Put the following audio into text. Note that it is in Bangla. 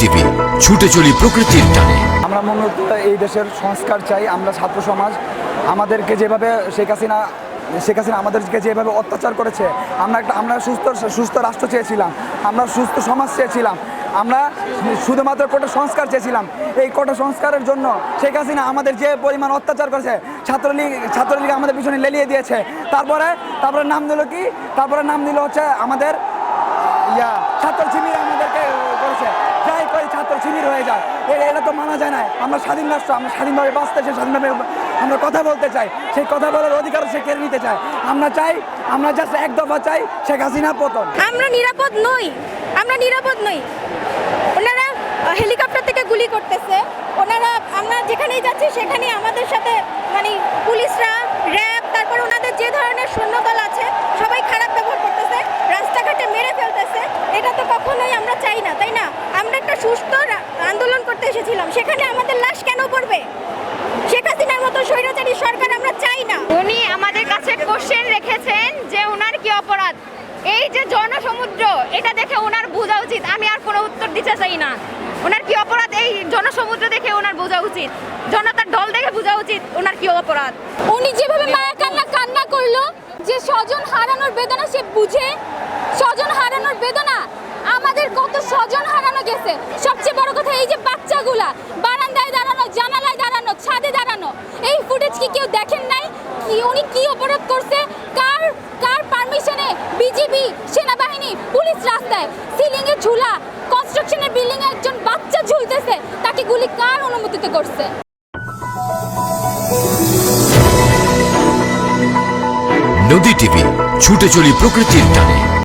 টিভি, ছুটে চলি প্রকৃতির টানে। আমরা মূলত এই দেশের সংস্কার চাই, আমরা ছাত্র সমাজ। আমাদেরকে যেভাবে শেখ হাসিনা শেখ হাসিনা আমাদেরকে যেভাবে অত্যাচার করেছে, আমরা একটা, আমরা সুস্থ সুস্থ রাষ্ট্র চেয়েছিলাম, আমরা সুস্থ সমাজ চেয়েছিলাম, আমরা শুধুমাত্র কোটা সংস্কার চেয়েছিলাম। এই কোটা সংস্কারের জন্য শেখ হাসিনা আমাদের যে পরিমাণ অত্যাচার করেছে, ছাত্রলীগ ছাত্রলীগ আমাদের পিছনে লেলিয়ে দিয়েছে। তারপরে তারপরে নাম দিল কি? তারপরে নাম দিল হচ্ছে আমাদের, ইয়া ছাত্র আমাদেরকে করেছে যাই করি ছাত্র শিবির হয়ে যায়। এটা তো মানা যায় না আমরা স্বাধীন রাষ্ট্র, আমরা স্বাধীনভাবে বাঁচতে চাই, স্বাধীনভাবে আমরা কথা বলতে চাই। সেই কথা বলার অধিকার সে কেড়ে নিতে চায়। আমরা চাই, আমরা জাস্ট এক দফা চাই শেখ হাসিনা পতন। আমরা নিরাপদ নই। আমরা নিরাপদ নই। ওনারা হেলিকপ্টার থেকে গুলি করতেছে। ওনারা, আমরা যেখানেই যাচ্ছি, সেখানেই আমাদের সাথে মানে পুলিশরা র্যাব তারপর ওনাদের যে ধরনের সৈন্যদল আছে সবাই খারাপ ব্যবহার করতেছে রাস্তাঘাটে মেরে ফেলতেছে এটা তো কখনোই আমরা চাই না তাই না আমরা একটা সুস্থ রা- আন্দোলন করতে এসেছিলাম সেখানে আমাদের লাশ শেখ হাসিনার মতো স্বৈরাচারী সরকার আমরা চাই না। উনি আমাদের কাছে কোশ্চেন রেখেছেন যে ওনার কি অপরাধ? এই যে জনসমুদ্র এটা দেখে ওনার বোঝা উচিত। আমি আর কোনো উত্তর দিতে চাই না। ওনার কি অপরাধ? এই জনসমুদ্র দেখে ওনার বোঝা উচিত। জনতার ঢল দেখে বোঝা উচিত ওনার কি অপরাধ। উনি যেভাবে মায়া কান্না কান্না করল যে স্বজন হারানোর বেদনা সে বুঝে স্বজন হারানোর বেদনা আমাদের কত স্বজন হারানো গেছে। সবচেয়ে বড় কথা এই যে বাচ্চাগুলা কেউ দেখেন নাই কি উনি কি অপরাধ করছে? কার কার পারমিশনে বিজিবি সেনাবাহিনী, পুলিশ রাস্তায় সিলিং এ ঝুলা কনস্ট্রাকশনের বিল্ডিং এ একজন বাচ্চা ঝুলতেছে, তাকে গুলি কার অনুমতিতে করছে? নদী টিভি, ছুটে চলি প্রকৃতির টানে।